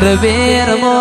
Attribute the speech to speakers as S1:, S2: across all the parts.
S1: કરવેર મો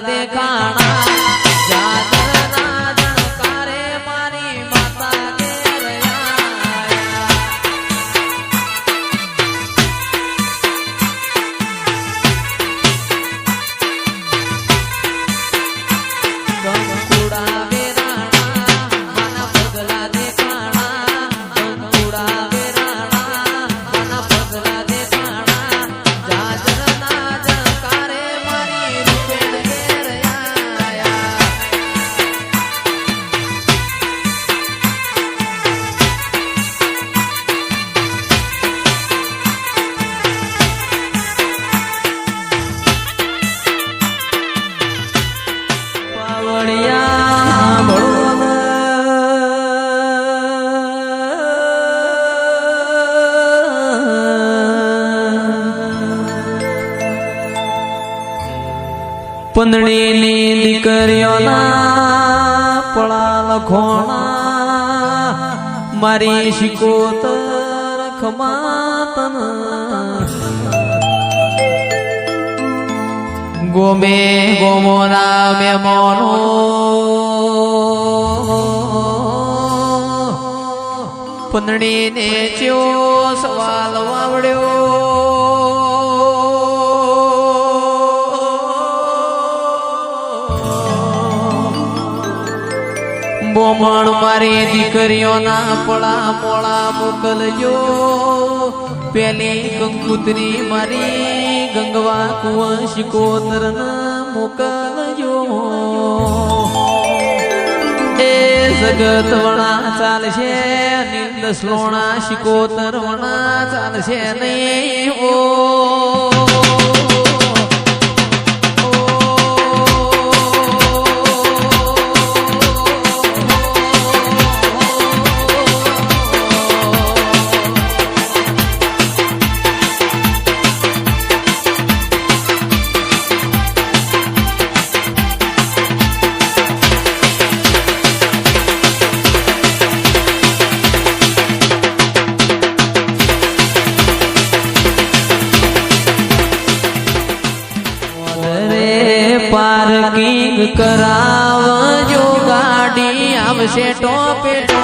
S1: देखा ની દીકરીઓના પળા લખોણા મારી શિકોતર ખમાતન. ગોમે ગોમોના મેમોનો પંદણીને ચેવો સવાલ વાવડ્યો. બોમણ મારી દીકરીઓના પળા પોળા મોકલજો. પેલી કંકુતરી મારી ગંગવા કુંવશ કોતરના મોકલજો. એ જગત વણા ચાલશે નીલ શ્લોણા શિકોતર વણા ચાલશે નહીં. ઓ કરાવજો ગાડી આવશે ટોપે ટોપ.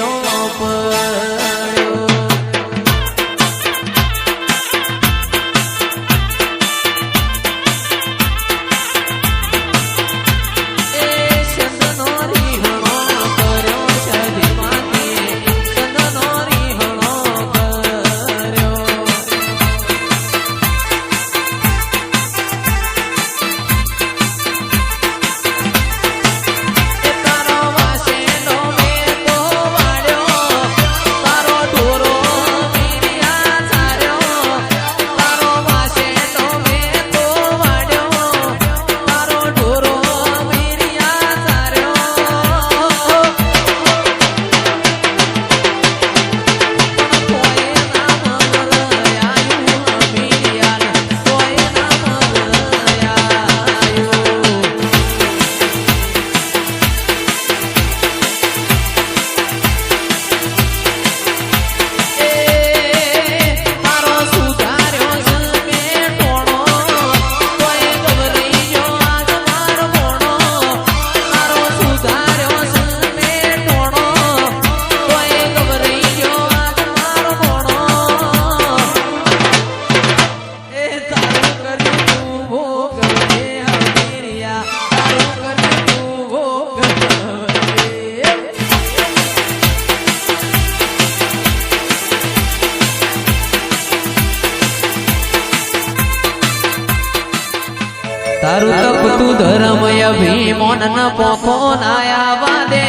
S1: શેટો તારું તપતું ધર્મ અભિમોન ન પોખો નાયા વાદે.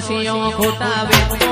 S1: સિંહો ખોટાવે.